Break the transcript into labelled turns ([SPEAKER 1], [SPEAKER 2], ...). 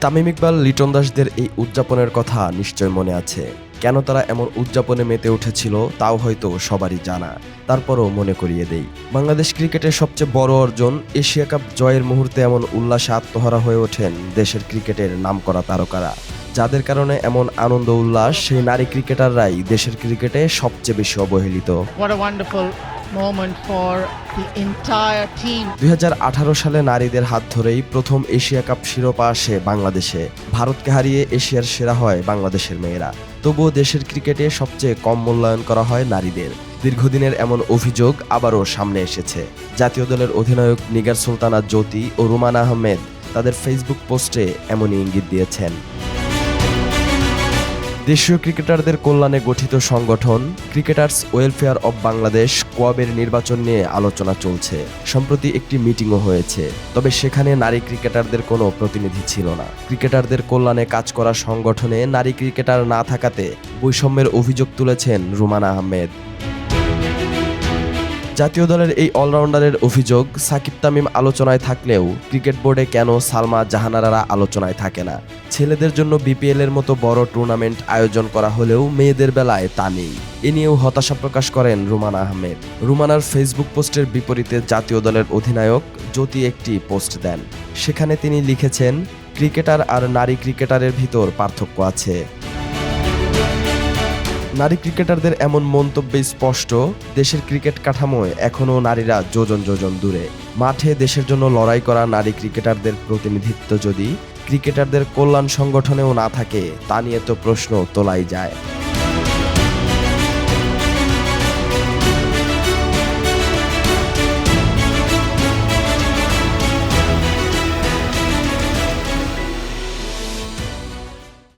[SPEAKER 1] তামিম ইকবাল, লিটন দাসদের এই উদযাপনের কথা নিশ্চয় মনে আছে। কেন তারা এমন উদযাপনে মেতে উঠেছিল, তাও হয়তো সবারই জানা। তারপরও মনে করিয়ে দেই। বাংলাদেশ ক্রিকেটের সবচেয়ে বড় অর্জন, এশিয়া কাপ জয়ের মুহূর্তে এমন উল্লাসে আত্মহারা হয়ে ওঠেন দেশের ক্রিকেটের নামকরা তারকারা। যাদের কারণে এমন আনন্দ উল্লাস সেই নারী ক্রিকেটাররাই দেশের ক্রিকেটে সবচেয়ে বেশি অবহেলিত।
[SPEAKER 2] What a wonderful moment for the entire team.
[SPEAKER 1] দুই সালে নারীদের হাত ধরেই প্রথম এশিয়া কাপ শিরোপা আসে বাংলাদেশে। ভারতকে হারিয়ে এশিয়ার সেরা হয় বাংলাদেশের মেয়েরা। তবুও দেশের ক্রিকেটে সবচেয়ে কম মূল্যায়ন করা হয় নারীদের। দীর্ঘদিনের এমন অভিযোগ আবারও সামনে এসেছে। জাতীয় দলের অধিনায়ক নিগার সুলতানা জ্যোতি ও রুমান আহমেদ তাদের ফেসবুক পোস্টে এমনই ইঙ্গিত দিয়েছেন। দেশীয় ক্রিকেটারদের কল্যাণে গঠিত সংগঠন ক্রিকেটার্স ওয়েলফেয়ার অব বাংলাদেশ কোয়াবের নির্বাচন নিয়ে আলোচনা চলছে। সম্প্রতি একটি মিটিংও হয়েছে। তবে সেখানে নারী ক্রিকেটারদের কোনো প্রতিনিধি ছিল না। ক্রিকেটারদের কল্যাণে কাজ করা সংগঠনে নারী ক্রিকেটার না থাকাতে বৈষম্যের অভিযোগ তুলেছেন রুমানা আহমেদ। জাতীয় দলের এই অলরাউন্ডারের অভিযোগ সাকিব তামিম আলোচনায় থাকলেও ক্রিকেট বোর্ডে কেন সালমা জাহানারারা আলোচনায় থাকে না? ছেলেদের জন্য বিপিএল এর মতো বড় টুর্নামেন্ট আয়োজন করা হলেও মেয়েদের বেলায় তা নেই। এ নিয়েও হতাশা প্রকাশ করেন রুমান আহমেদ। রুমানার ফেসবুক পোস্টের বিপরীতে জাতীয় দলের অধিনায়ক জ্যোতি একটি পোস্ট দেন। সেখানে তিনি লিখেছেন, ক্রিকেটার আর নারী ক্রিকেটারের ভিতর পার্থক্য আছে। নারী ক্রিকেটারদের এমন মন্তব্যে স্পষ্ট, দেশের ক্রিকেট কাঠামোয় এখনও নারীরা যোজন যোজন দূরে। মাঠে দেশের জন্য লড়াই করা নারী ক্রিকেটারদের প্রতিনিধিত্ব যদি ক্রিকেটারদের কল্যাণ সংগঠনেও না থাকে, তা নিয়ে তো প্রশ্ন তোলাই যায়।